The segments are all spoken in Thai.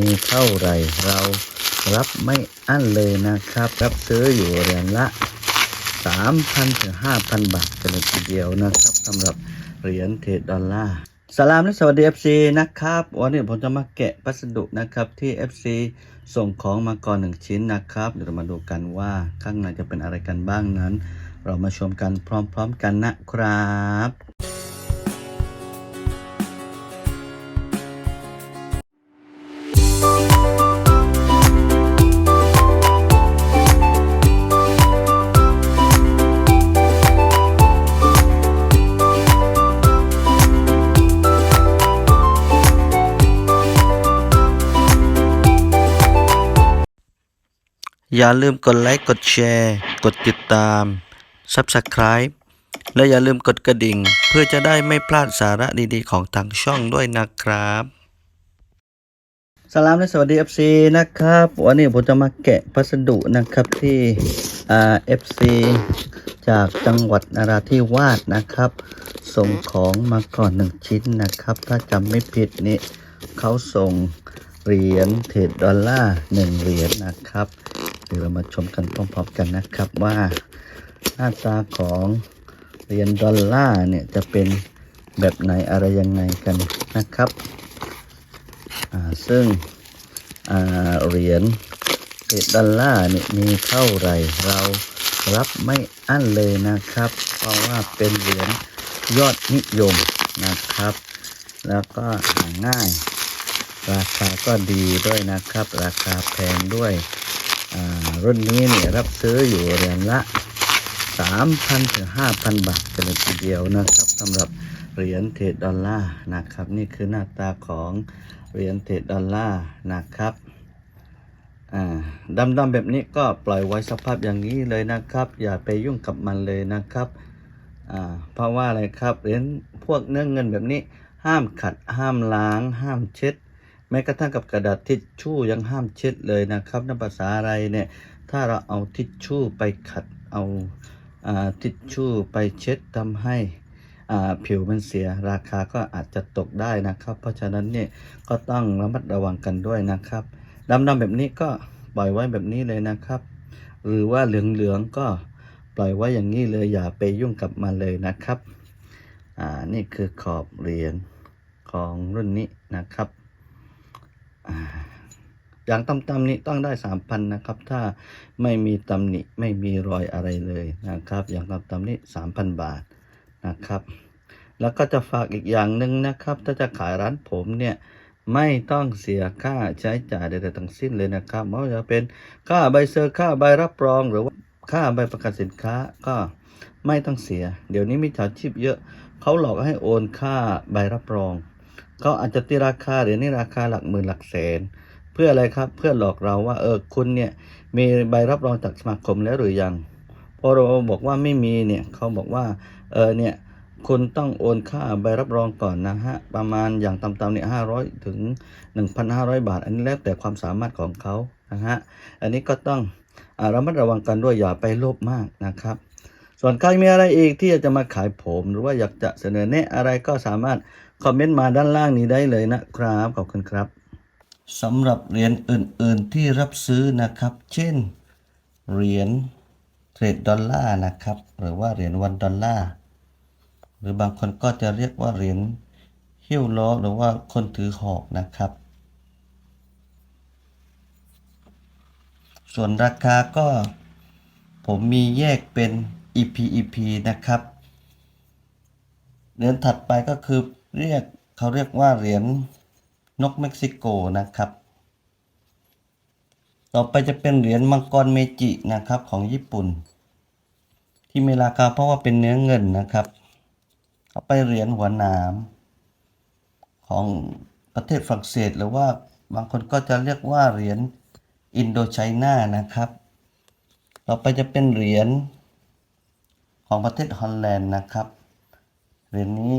มีเท่าไหร่เรารับไม่อั้นเลยนะครับ รับซื้ออยู่เหรียญละ 3,000ถึง5,000 บาทกันเลยทีเดียวนะครับสำหรับเหรียญเทรดดอลลาร์สลามและสวัสดี FC นะครับ วันนี้ผมจะมาแกะพัสดุนะครับที่ FC ส่งของมาก่อนหนึ่งชิ้นนะครับ เดี๋ยวเรามาดูกันว่าข้างในจะเป็นอะไรกันบ้างนั้น เรามาชมกันพร้อมๆกันนะครับ อย่าลืมกดไลค์ กดแชร์ กดติดตาม Subscribe และอย่าลืมกดกระดิ่ง เพื่อจะได้ไม่พลาดสาระดีๆ ของทางช่องด้วยนะครับ สลามและสวัสดี FC นะครับ วันนี้ผมจะมาแกะพัสดุนะครับที่อ่า FC จากจังหวัดนราธิวาสนะครับ ส่งของมาก่อนหนึ่งชิ้นนะครับ ถ้าจำไม่ผิดนี่เขาส่งเหรียญเทรดดอลลาร์หนึ่งเหรียญนะครับ เดี๋ยวเรามาชมกันพร้อมๆกันนะครับว่าหน้าตาของเหรียญดอลลาร์เนี่ยจะเป็นแบบไหนอะไรยังไงกันนะครับซึ่งเหรียญดอลลาร์เนี่ยมีเท่าไหร่เรารับไม่อั้นเลยนะครับ เพราะว่าเป็นเหรียญยอดนิยมนะครับ แล้วก็หาง่าย ราคาก็ดีด้วยนะครับ ราคาแพงด้วย รุ่นนี้เนี่ยรับซื้ออยู่เหรียญละ 3,000ถึง5,000 บาทกันเลยทีเดียวนะครับสำหรับเหรียญเทรดดอลลาร์นะครับ นี่คือหน้าตาของเหรียญเทรดดอลลาร์นะครับอ่าดำๆแบบนี้ก็ปล่อยไว้สภาพอย่างนี้เลยนะครับ อย่าไปยุ่งกับมันเลยนะครับเพราะว่าอะไรครับเหรียญพวกเนื้อเงินแบบนี้ ห้ามขัดห้ามล้าง ห้ามเช็ด แม้กระทั่งกับกระดาษทิชชู่ยังห้ามเช็ดเลยนะครับนับภาษาอะไรเนี่ย ถ้าเราเอาทิชชู่ไปขัดเอาทิชชู่ไปเช็ดทำให้ผิวมันเสียราคาก็อาจจะตกได้นะครับ เพราะฉะนั้นเนี่ยก็ต้องระมัดระวังกันด้วยนะครับดำๆแบบนี้ก็ปล่อยไว้แบบนี้เลยนะครับ หรือว่าเหลืองๆก็ปล่อยไว้อย่างนี้เลยอย่าไปยุ่งกับมันเลยนะครับอ่านี่คือขอบเหรียญของรุ่นนี้นะครับ อย่างต่ำๆนี้ต้องได้สามพันนะครับ ถ้าไม่มีตำหนิไม่มีรอยอะไรเลยนะครับ อย่างต่ำๆนี้สามพันบาทนะครับ แล้วก็จะฝากอีกอย่างหนึ่งนะครับ ถ้าจะขายร้านผมเนี่ยไม่ต้องเสียค่าใช้จ่ายใดๆทั้งสิ้นเลยนะครับไม่ว่าจะเป็นค่าใบเซอร์ค่าใบรับรองหรือว่าค่าใบประกันสินค้าก็ไม่ต้องเสีย เดี๋ยวนี้มีฉาชีพเยอะเขาหลอกให้โอนค่าใบรับรอง เขาอาจจะตีราคาเดี๋ยวนี้ราคาหลักหมื่นหลักแสน เพื่ออะไรครับเพื่อหลอกเราว่าเออคุณเนี่ยมีใบรับรองจากสมาคมแล้วหรือยังพอเราบอกว่าไม่มีเนี่ยเขาบอกว่าเออเนี่ยคุณต้องโอนค่าใบรับรองก่อนนะฮะ ประมาณอย่างต่ำๆเนี่ยห้าร้อยถึงหนึ่งพันห้าร้อยบาท อันนี้แล้วแต่ความสามารถของเขานะฮะ อันนี้ก็ต้องอาระมัดระวังกันด้วยอย่าไปโลภมากนะครับ ส่วนใครมีอะไรอีกที่จะมาขายผม หรือว่าอยากจะเสนอแนะอะไรก็สามารถ คอมเมนต์มาด้านล่างนี้ได้เลยนะครับ ขอบคุณครับสำหรับเหรียญอื่น ๆ ที่รับซื้อนะครับ เช่น เหรียญเทรดดอลลาร์นะครับ หรือว่าเหรียญวันดอลลาร์ หรือบางคนก็จะเรียกว่าเหรียญหิ้วล้อหรือว่าคนถือหอกนะครับ ส่วนราคาก็ผมมีแยกเป็น EP EP นะครับ เหรียญถัดไปก็คือ เรียกเขาเรียกว่าเหรียญนกเม็กซิโกนะครับ ต่อไปจะเป็นเหรียญมังกรเมจินะครับของญี่ปุ่น ที่มีราคาเพราะว่าเป็นเนื้อเงินนะครับต่อไปเหรียญหัวหนามของประเทศฝรั่งเศสหรือว่าบางคนก็จะเรียกว่าเหรียญอินโดไชน่านะครับ ต่อไปจะเป็นเหรียญของประเทศฮอลแลนด์นะครับ เหรียญนี้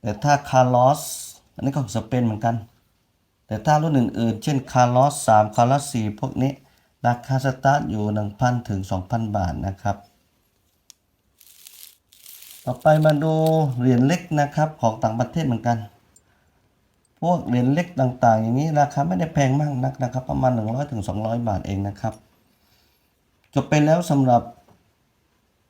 แต่ถ้าคาร์ลอสอันนี้ก็ของสเปนเหมือนกัน แต่ถ้ารุ่นอื่นๆ เช่นคาร์ลอส3คาร์ลอส4พวกนี้ ราคาสตาร์ทอยู่ 1,000 ถึง 2,000 บาทนะครับ ต่อไปมาดูเหรียญเล็กนะครับของต่างประเทศเหมือนกัน พวกเหรียญเล็กต่างๆ อย่างนี้ราคาไม่ได้แพงมากนักนะครับ ประมาณ 100ถึง200 บาทเองนะครับ จบไปแล้วสำหรับ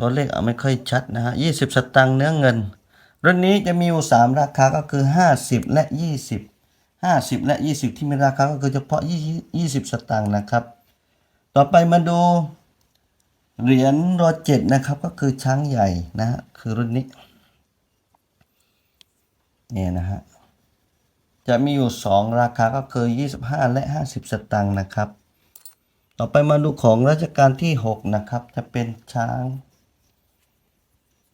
ตัวเลขเอาไม่ค่อยชัดนะฮะ20สตังค์เนื้อเงิน รุ่นนี้จะมีอยู่3ราคาก็คือ50และ20 50และ20ที่มีราคาก็คือเฉพาะ20 20สตังค์นะครับ ต่อไปมาดูเหรียญรอเจ็ดนะครับก็คือช้างใหญ่นะฮะคือรุ่นนี้เนี่ยนะฮะจะมีอยู่ 2 ราคาก็คือ 25 และ 50 สตางค์นะครับ ต่อไปมาดูของรัชกาลที่ 6 นะครับ จะเป็นช้าง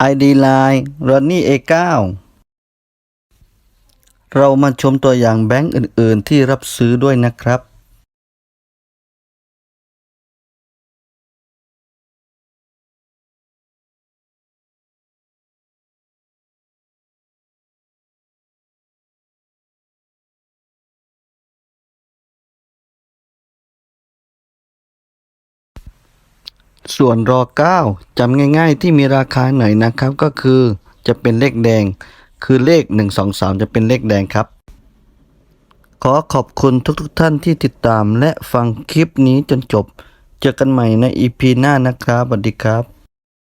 ID Line Runny A9 เรามาชมตัวอย่างแบงก์อื่น ๆ ที่รับซื้อด้วยนะครับ ส่วนรอเก้าจำง่าย ๆ ที่มีราคาหน่อยนะครับ ก็คือจะเป็นเลขแดง คือเลข 1 2 3 จะเป็นเลขแดงครับ ขอขอบคุณทุกๆทท่านที่ติดตามและฟังคลิปนี้จนจบ เจอกันใหม่ใน EP หน้านะครับสวัสดีครับ